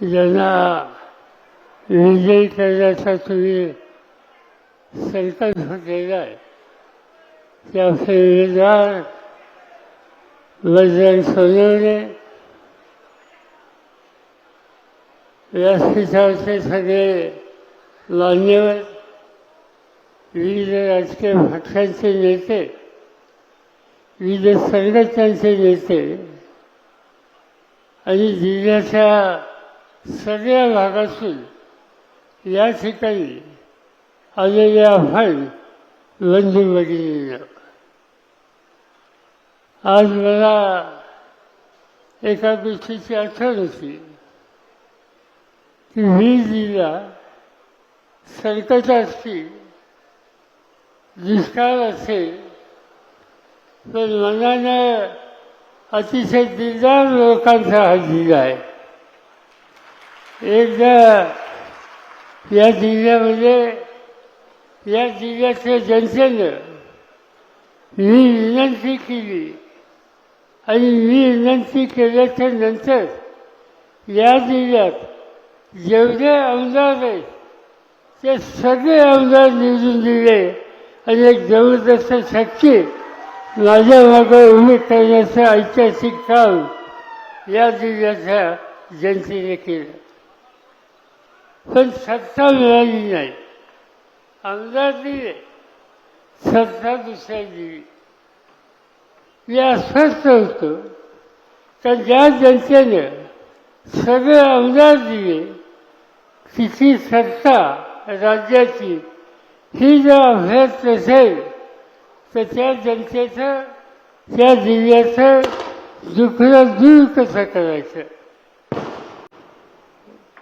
ज्यांना विजयी करण्याचा तुम्ही संकल्प केला आहे त्या फेरीदार वजन सोनवणे व्यासपीठाचे सगळे मान्यवर विविध राजकीय पक्षांचे नेते विविध संघटनांचे नेते आणि जिल्ह्याच्या सगळ्या भागातून या ठिकाणी आलेल्या आव्हान बंधू भगिनींना. आज मला एका गोष्टीची आठवण होती की मी जिल्हा संकट असतील दुष्काळ असेल पण मनानं अतिशय दिलदार लोकांचा हा जिल्हा आहे. एकदा या जिल्ह्यामध्ये या जिल्ह्याच्या जनतेनं मी विनंती केली आणि मी विनंती केल्याच्यानंतर या जिल्ह्यात जेवढे आमदार आहेत ते सगळे आमदार निवडून दिले आणि एक जबरदस्त शक्ती माझ्या मागं उभी करण्याचं ऐतिहासिक काम या जिल्ह्याच्या जनतेने केलं. पण सत्ता मिळाली नाही. आमदार दिले. सत्ता दुसऱ्या दिली. मी अस्वस्थ होतो. तर ज्या जनतेनं सगळे आमदार दिले तिची सत्ता राज्याची ही जर अभ्यास नसेल तर त्या जनतेचं त्या जिल्ह्याचं दुखला दूर कसं करायचं?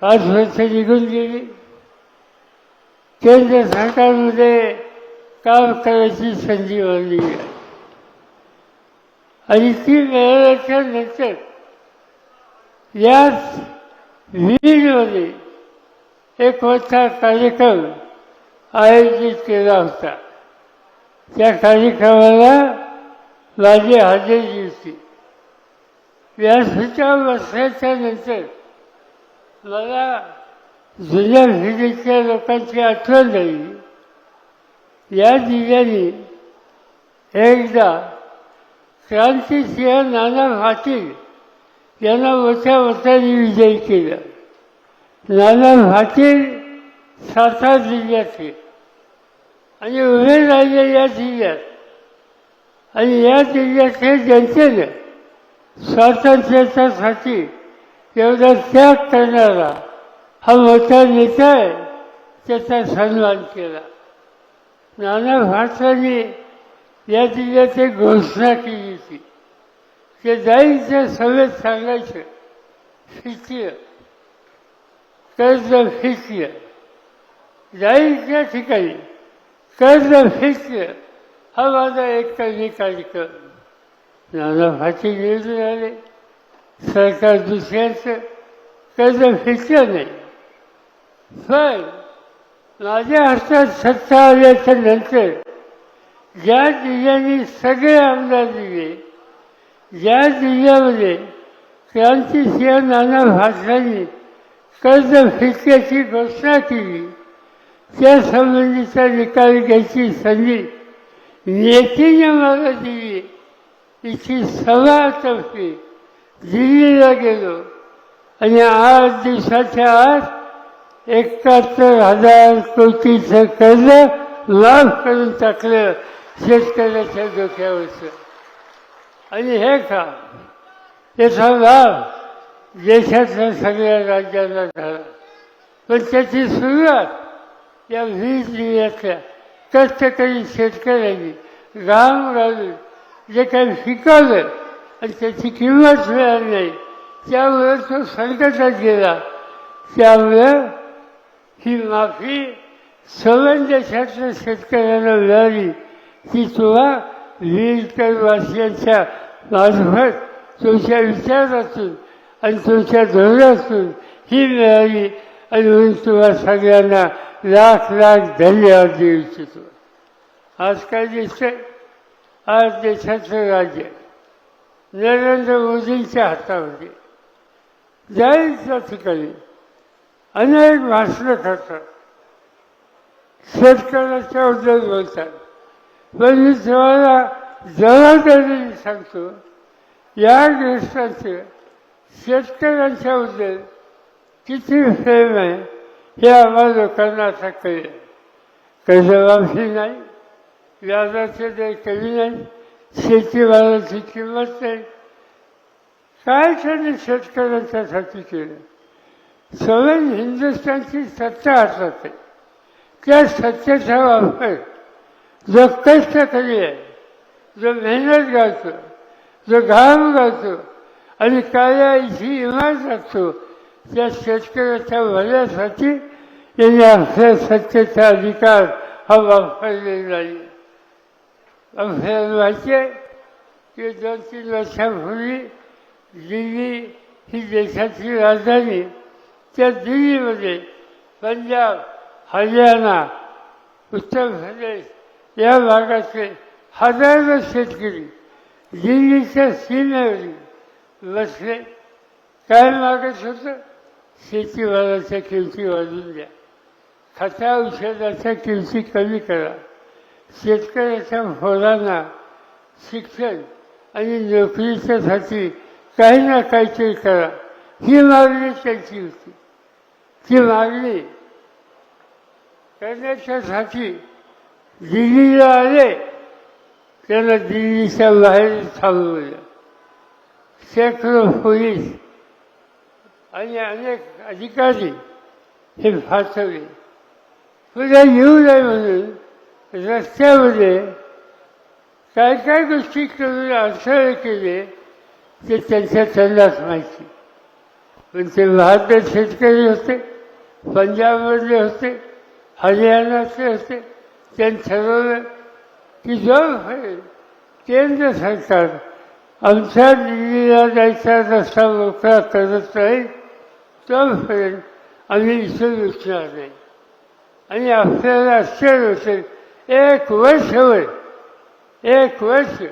पाच वर्ष निघून गेली. केंद्र सरकारमध्ये काम करायची संधी मिळाली आणि ती मिळाल्याच्या नंतर याच वीरमध्ये एक मोठा कार्यक्रम आयोजित केला होता. त्या कार्यक्रमाला माझी हजेरी होती. व्यासपीठावर बसल्याच्या नंतर मला जुन्या पिढीच्या लोकांची आठवण झाली. या जिल्ह्याने एकदा क्रांतिसिंह नाना पाटील यांना मोठ्या मताने विजयी केला. नाना पाटील सातारा जिल्ह्याचे आणि उभे राहिले या जिल्ह्यात आणि या जिल्ह्याच्या जनतेनं स्वातंत्र्याच्यासाठी एवढा त्याग करणारा हा मोठा नेता आहे त्याचा सन्मान केला. नाना भारताने या जिल्ह्यात एक घोषणा केली होती. ते जाईच्या सभेत सांगायचं फिकीय कर्ज फिकीय. जाईच्या ठिकाणी कर्ज फिकीय हा माझा एक काही कार्यक्रम नाना फाटी निवडून सरकार दुसऱ्यांचं कर्ज फिकलं नाही. पण माझ्या हातात सत्ता आल्याच्यानंतर ज्या जिल्ह्यांनी सगळे आमदार दिले ज्या जिल्ह्यामध्ये क्रांतिसिंह नाना भाषांनी कर्ज फिटण्याची घोषणा केली. त्या संबंधीचा निकाल घ्यायची संधी नेतीने मला दिली. इथे सभातर्फे दिल्लीला गेलो. आणि आठ दिवसाच्या आत एकाहत्तर हजार कोटीचं कर्ज लाभ करून टाकलं शेतकऱ्याच्या डोक्यावरचं. आणि हे का त्याचा लाभ देशातल्या सगळ्या राज्यांना झाला. पण त्याची सुरुवात या वीज जिल्ह्यातल्या कष्टकरी शेतकऱ्यांनी घाम राहून जे काही शिकवलं आणि त्याची किंमत मिळाली नाही त्यामुळे तो संकटात गेला. त्यामुळं ही माफी सवन देशातल्या शेतकऱ्यांना मिळाली. ती तुम्हा वीरकरवासियांच्या मार्फत तुमच्या विचारातून आणि तुमच्या धोरणातून ही मिळाली. आणि म्हणून तुम्हाला सगळ्यांना लाख लाख धन्यवाद देऊ इच्छितो आज काय दिसतंय? आज देशाचं राज्य. नरेंद्र मोदींच्या हातामध्ये. जाईल त्या ठिकाणी अनेक भाषणं करतात. शेतकऱ्याच्या बद्दल बोलतात. पण मी तुम्हाला जबाबदारीने सांगतो या देशाचे शेतकऱ्यांच्या उद्योग किती प्रेम आहे. हे आम्हाला लोकांना आता कळलं कर्जमाफी नाही व्याजाचे दर कमी नाही शेतीमालाची किंमत नाही. काय त्यांनी शेतकऱ्यांच्यासाठी केलं? सवय हिंदुस्थानची सत्ता हातात आहे त्या सत्तेचा वापर जो कष्ट कमी आहे जो मेहनत घालतो जो घाम घालतो आणि कायाची इमारत असतो त्या शेतकऱ्याच्या भल्यासाठी त्यांनी आपल्या सत्तेचा अधिकार हा वापरलेला नाही आपल्याला माहिती आहे की दोन तीन वर्षापूर्वी दिल्ली ही देशाची राजधानी त्या दिल्लीमध्ये पंजाब हरियाणा उत्तर प्रदेश या भागातले हजारो शेतकरी दिल्लीच्या सीमेवरी बसले. काय मागत होतं? शेतीमालाच्या किमती वाढून द्या. खता औषधाच्या किमती कमी करा. शेतकऱ्याच्या मुलांना शिक्षण आणि नोकरीच्यासाठी काही ना काहीतरी करा. ही मागणी त्यांची होती. ती मागणी करण्याच्यासाठी दिल्लीला आले त्यांना दिल्लीच्या बाहेर थांबवलं. शेकडो पोलीस आणि अनेक अधिकारी हे फासवले पुढे येऊ नये म्हणून रस्त्यामध्ये काय काय गोष्टी करून अडथळे केले ते त्यांच्या त्यांनाच माहिती पण ते भारतीय शेतकरी होते पंजाबमधले होते हरियाणाचे होते त्यांनी ठरवलं की जो होईल केंद्र सरकार आमच्या दिल्लीला जायचा रस्ता मोकळा करत राहील तोपर्यंत आम्ही इथून उठणार नाही आणि आपल्याला आश्चर्य असेल एक वर्षभर एक वर्ष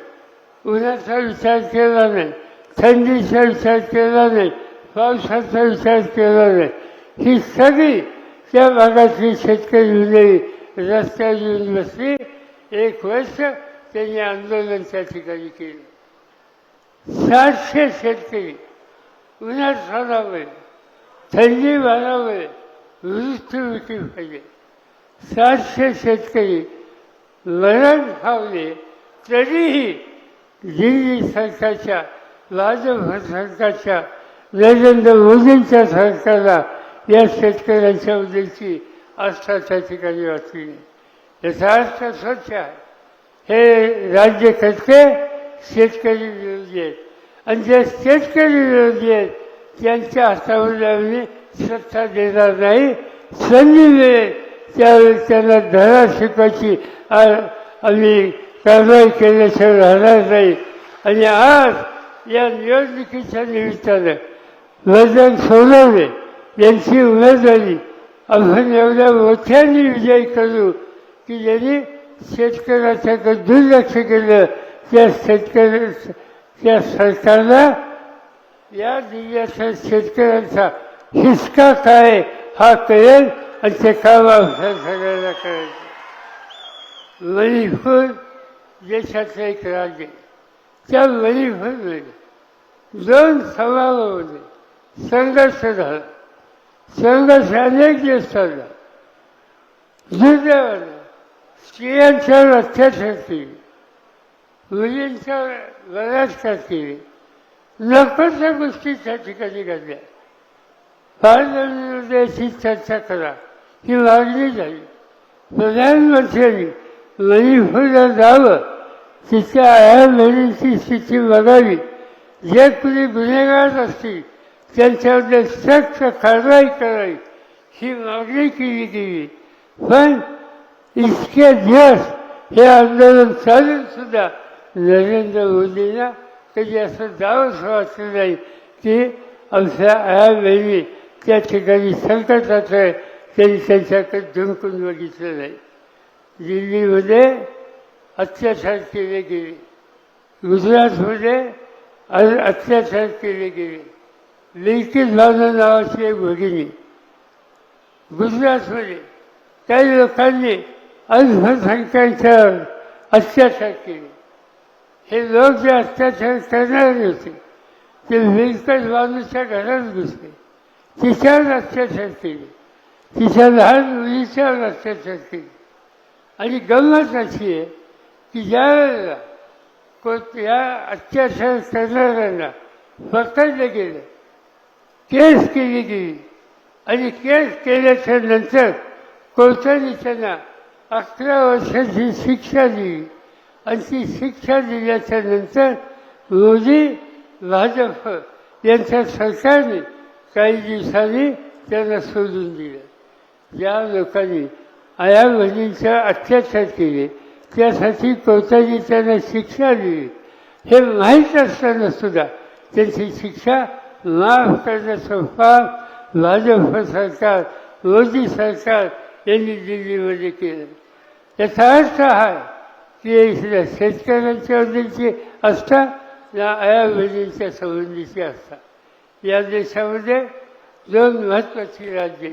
उन्हाचा विचार केला नाही थंडीचा विचार केला नाही पावसाचा विचार केला नाही ही सगळी त्या भागातली शेतकरी मंडळी रस्त्यावर येऊन बसली एक वर्ष त्यांनी आंदोलन त्या ठिकाणी केलं सातशे शेतकरी उन्हात साधावे थंडी वाढावे मृत्यूमुखी पाहिजे सातशे शेतकरी मरण फावले तरीही दिल्ली सरकारच्या भाजप सरकारच्या नरेंद्र मोदींच्या सरकारला या शेतकऱ्यांच्या उद्याची आस्था त्या ठिकाणी वाटली नाही. याचा अर्थ स्वच्छ आहे. हे राज्य खटके शेतकरी विरोधी आहेत. आणि जे शेतकरी विरोधी आहेत त्यांच्या हातामध्ये आम्ही सत्ता देणार नाही. संधी मिळेल त्यावेळी त्यांना धडा शिकवायची आम्ही कारवाई केल्याशिवाय राहणार नाही. आणि आज या निवडणुकीच्या निमित्तानं वजन सोडवले यांची उमेदवारी आपण एवढ्या मोठ्याने विजय करू की ज्यांनी शेतकऱ्याच्याकडे दुर्लक्ष केलं त्या शेतकऱ्या त्या सरकारला या जिल्ह्याच्या शेतकऱ्यांचा हिसका काय हा कळेल आणि ते काम आपल्या सगळ्यांना करायचं. मणिपूर देशाचं एक राज्य त्या मणिपूरमध्ये दोन समाजामध्ये संघर्ष झाला. संघर्ष अनेक दिवस चालला. दुर्दैवानं स्त्रियांच्यावर अत्याचार केले मुलींच्यावर बलात्कार केले नकोच्या गोष्टी त्या ठिकाणी घडल्या. पार्लमेंटमध्ये चर्चा करा. ही मागणी झाली प्रधानमंत्र्यांनी मणिपूरला जावं. तिच्या आया बहिणींची स्थिती बघावी. जे कुणी गुन्हेगार असतील त्यांच्यावर सक्त कारवाई करावी. ही मागणी केली गेली. पण इतके दिवस हे आंदोलन चालून सुद्धा नरेंद्र मोदींना कधी असं जावंच वाटलं नाही की आमच्या आया बहिणी त्या ठिकाणी संकटात आहे त्यांनी त्यांच्याकडे झुंकून बघितलं नाही. दिल्लीमध्ये अत्याचार केले गेले. गुजरातमध्ये अत्याचार केले गेले. लिंकित भावना नावाची एक भगिनी. गुजरातमध्ये काही लोकांनी अल्पसंख्याकांच्यावर अत्याचार केले. हे लोक जे अत्याचार करणारे होते ते मिळकत बांधूच्या घरात घुसले तिच्यावर अत्याचार केले. तिच्या लहान मुलीच्यावर अत्याचार केले. आणि गंमत अशी आहे की ज्या वेळेला कोण या अत्याचार करणाऱ्यांना पकडलं गेलं केस केली गेली आणि केस केल्याच्यानंतर कोर्टाने त्यांना अकरा वर्षाची शिक्षा दिली. आणि ती शिक्षा दिल्याच्या नंतर मोदी भाजप यांच्या सरकारने काही दिवसांनी त्यांना सोडून दिलं. ज्या लोकांनी आया बहिणींचा अत्याचार केले त्यासाठी कोर्टाने त्यांना शिक्षा दिली. हे माहीत असताना सुद्धा त्यांची शिक्षा माफ करण्याचं काम भाजप सरकार मोदी सरकार यांनी दिल्लीमध्ये केलं. याचा अर्थ हा की शेतकऱ्यांच्या वदीची असता या आया संबंधीची असता. या देशामध्ये दोन महत्त्वाची राज्ये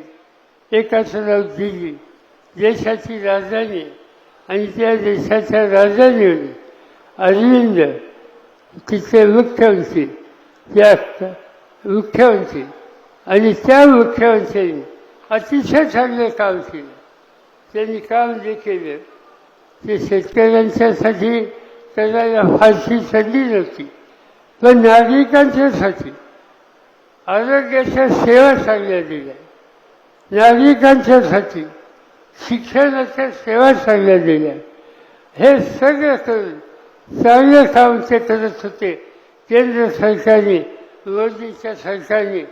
एकाचं नाव दिल्ली. देशाची राजधानी आणि त्या देशाच्या राजधानीवर अरविंद तिचे मुख्यमंत्री त्या मुख्यमंत्री आणि त्या मुख्यमंत्र्यांनी अतिशय चांगलं काम केलं. त्यांनी काम जे केलं. ते शेतकऱ्यांच्यासाठी त्याला फारशी संधी नव्हती. पण नागरिकांच्यासाठी आरोग्याच्या सेवा चांगल्या दिल्या. नागरिकांच्यासाठी शिक्षणाच्या सेवा चांगल्या दिल्या. हे सगळं करून चांगलं काम ते करत होते. केंद्र सरकारने मोदीच्या सरकारने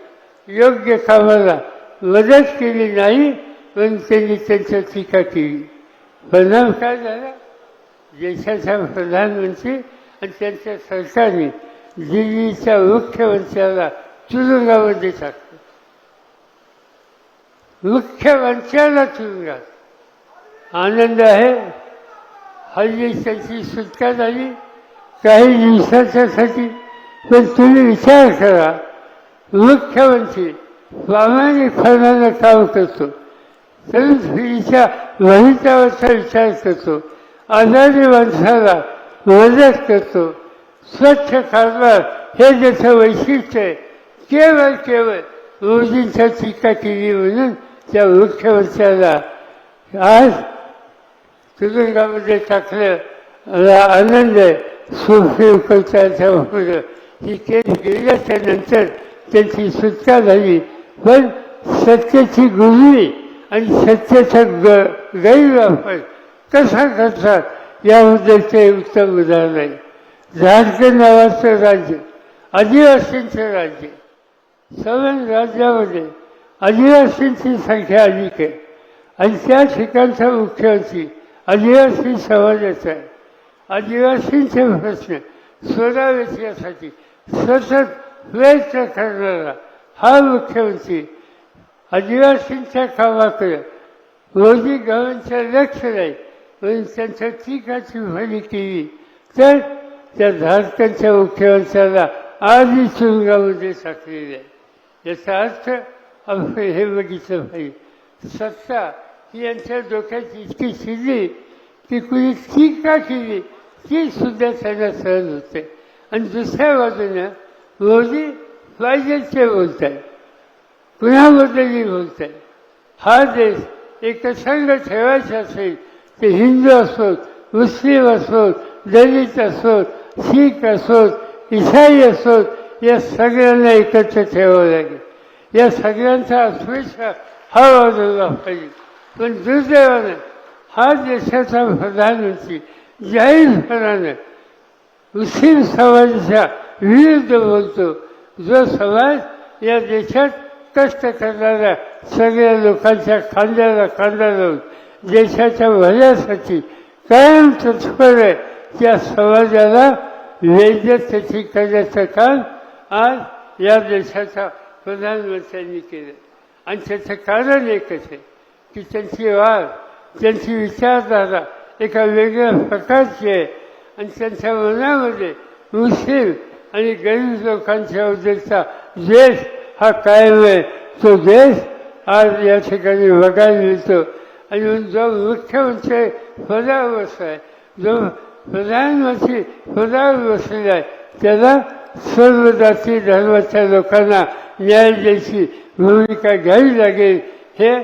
योग्य कामाला मदत केली नाही पण त्यांनी त्यांच्या टीका केली. परिणाम काय झाला देशाच्या प्रधानमंत्री आणि त्यांच्या सरकारने दिल्लीच्या मुख्यमंत्र्याला तुरुंगामध्ये टाकलं मुख्यमंत्र्याला तुरुंगात. आनंद आहे. हल्ली त्यांची सुटका झाली. काही दिवसाच्यासाठी पण तुम्ही विचार करा. मुख्यमंत्री प्रामाणिकपणानं काम करतो. तरुण पिढीच्या भवितव्याचा विचार करतो आजारी माणसाला मदत करतो स्वच्छ कारभार हे ज्याचं वैशिष्ट्य आहे केवळ केवळ मोदींच्या टीका केली म्हणून त्या मुख्यमंत्र्याला आज तुरुंगामध्ये टाकलं मला आनंद आहे सुप्रीम कोर्टाच्या पुढं ही केस गेल्याच्यानंतर त्यांची सुटका झाली पण सत्तेची गुरली आणि सत्तेचा ग गैरवापर कसा करतात याबद्दल ते उत्तम उदाहरण आहे. झारखंड नावाचं राज्य आदिवासींचं राज्य. सवन राज्यामध्ये आदिवासींची संख्या अधिक आहे. आणि त्या ठिकाणचा मुख्यमंत्री आदिवासी समाजाचा आहे. आदिवासींचे प्रश्न सोडावेत सतत प्रयत्न करणारा हा मुख्यमंत्री आदिवासींच्या कामाकडे मोदी गावांचं लक्ष नाही म्हणून त्यांच्या टीकाची भली केली. तर त्या झारखंडच्या मुख्यमंत्र्याला आधी तुरुंगामध्ये टाकलेलं आहे. याचा अर्थ आपण हे बघितलं पाहिजे. सत्ता ही यांच्या डोक्यात इतकी शिरली की कुणी टीका केली ती सुद्धा त्यांना सहज होते. आणि दुसऱ्या बाजूने मोदी पाहिजे ते बोलत पुन्हा कुणाबद्दलही होत आहे हा देश एक संघ ठेवायचा असेल ते हिंदू असोत मुस्लिम असोत दलित असोत शीख असोत इसाई असोत या सगळ्यांना एकत्र ठेवावं लागेल. या सगळ्यांचा अस्पृश्य हा वाजवला पाहिजे पण दुर्दैवानं हा देशाचा प्रधानमंत्री जाहीरपणानं मुस्लिम समाजाच्या विरुद्ध बोलतो. जो समाज या देशात कष्ट करणाऱ्या सगळ्या लोकांच्या खांद्याला खांदा लावून देशाच्या भल्यासाठी कायम तत्पर आहे त्या समाजाला वैद्यकची करण्याचं काम आज या देशाच्या प्रधानमंत्र्यांनी केलं. आणि त्याचं कारण एकच आहे की त्यांची वाढ त्यांची विचारधारा एका वेगळ्या प्रकारची आहे. आणि त्यांच्या मनामध्ये मुस्लिम आणि गरीब लोकांच्या उद्योगचा द्वेष हा कायम आहे तो देश आज या ठिकाणी बघायला मिळतो आणि जो मुख्यमंत्री पदावर आहे जो प्रधानमंत्री पदावर बसलेला आहे त्याला सर्व जाती धर्माच्या लोकांना न्याय द्यायची भूमिका घ्यावी लागेल. हे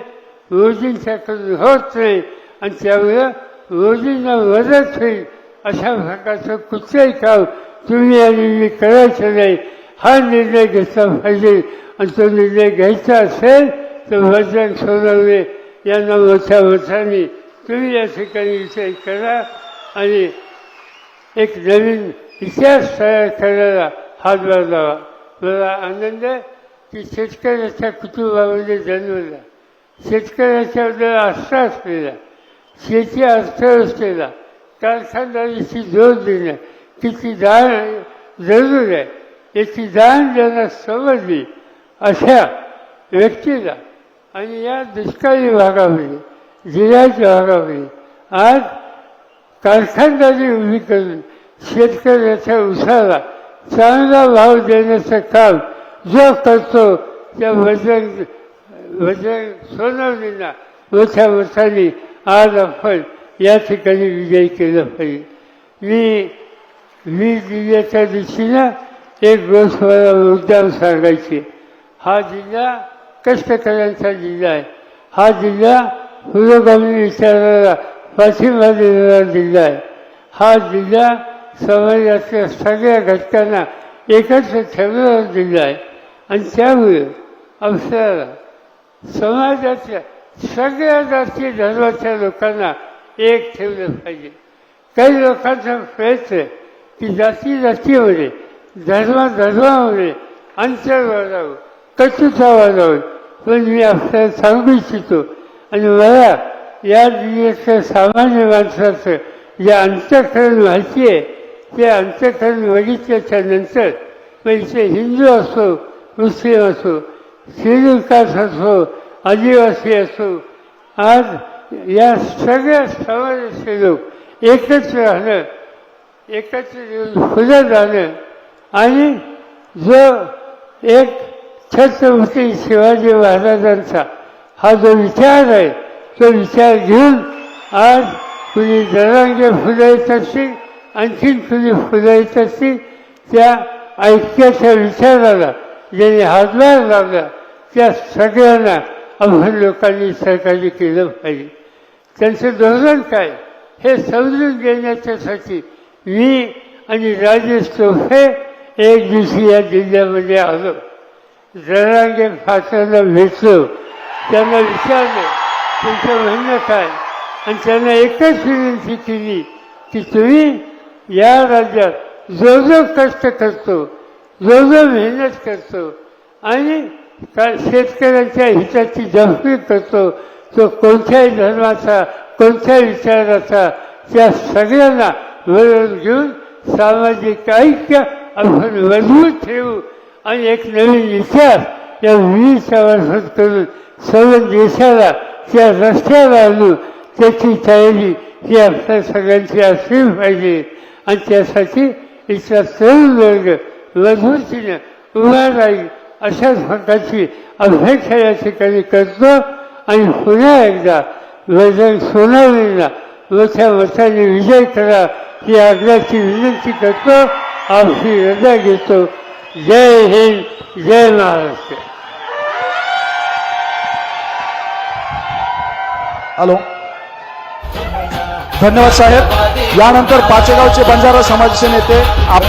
मोदींच्याकडून होत नाही. आणि त्यामुळं मोदींना मदत होईल अशा प्रकारचं कुठलंही काम तुम्ही आणि मी करायचं नाही. हा निर्णय घेतला पाहिजे. आणि तो निर्णय घ्यायचा असेल तर भजन सोनवणे यांना मोठ्या मताने तुम्ही या ठिकाणी विषय करा आणि एक नवीन इतिहास तयार करायला हातभार लावा. मला आनंद आहे की शेतकऱ्याच्या कुटुंबामध्ये जन्मला. शेतकऱ्याच्या बद्दल आस्था असलेला शेती अर्थव्यवस्थेला कारखानदारीची जोड देणं किती दान जरूर आहे. याची दान ज्यांना समजली अशा व्यक्तीला आणि या दुष्काळी भागामध्ये जिल्ह्याच्या भागामध्ये आज कारखानदारी उभी करून शेतकऱ्याच्या उसाला चांगला भाव देण्याचं काम जो करतो त्या बजरंग बजरंग सोनवणींना मोठ्या मताने आज आपण या ठिकाणी विजयी केलं पाहिजे. मी वीज दिल्याच्या दिवशीनं एक गोष्ट मला मुद्दाम सांगायची हा जिल्हा कष्टकऱ्यांचा जिल्हा आहे. हा जिल्हा पुरोगामी विचाराला पाठिंबा देणारा जिल्हा आहे. हा जिल्हा समाजातल्या सगळ्या घटकांना एकत्र ठेवणारा जिल्हा आहे. आणि त्यामुळे आपल्याला समाजातल्या सगळ्या जाती धर्माच्या लोकांना एक ठेवलं पाहिजे. काही लोकांचा प्रयत्न आहे की जाती जातीमध्ये धर्मा धर्मामध्ये अंतर वाढावं. कटुता वाढावं पण मी आपल्याला सांगू इच्छितो. आणि मला या जिल्ह्यातल्या सामान्य माणसाचं जे अंतःकरण माहिती आहे ते अंतःकरण बघितल्याच्या नंतर मग हिंदू असो मुस्लिम असो श्रीलंकास असो आदिवासी असो आज या सगळ्या समाजाचे लोक एकत्र राहणं एकत्र येऊन पुढे जाणं आणि जो एक छत्रपती शिवाजी महाराजांचा हा जो विचार आहे तो विचार घेऊन आज कुणी जरांगे फुलायत असतील आणखीन कुणी फुलं येत असतील त्या ऐक्याच्या विचाराला ज्यांनी हातभार लावला त्या सगळ्यांना आपण लोकांनी सहकार्य केलं पाहिजे. त्यांचं धोरण काय? हे समजून घेण्याच्यासाठी मी आणि राजेश चोफे एक दिवशी या जिल्ह्यामध्ये आलो. जरांगे फाटांना भेटलो त्यांना विचारलं तुमचं म्हणणं काय? आणि त्यांना एकच विनंती केली की तुम्ही या राज्यात जो जो कष्ट करतो जो जो मेहनत करतो आणि शेतकऱ्यांच्या हिताची जपणी करतो. तो कोणत्याही धर्माचा कोणत्याही विचाराचा त्या सगळ्यांना बरोबर घेऊन सामाजिक ऐक्य आपण मजबूत ठेवू. आणि एक नवीन इतिहास या विविधच्या वर्षात करून सर्व देशाला त्या रस्त्यावर आणू त्याची तयारी ही आपल्या सगळ्यांची असली पाहिजे. आणि त्यासाठी इथला तरुण वर्ग मजबूतीनं उभा राहील अशाच प्रकारची अपेक्षा या ठिकाणी करतो. आणि पुन्हा एकदा वजन सोनावणीला मोठ्या मताने विजय करा ही आग्रहाची विनंती करतो. आपली रजा घेतो. जय हिंद जय महाराष्ट्र. हॅलो. धन्यवाद साहेब. यानंतर पाचेगावचे बंजारा समाजचे नेते आप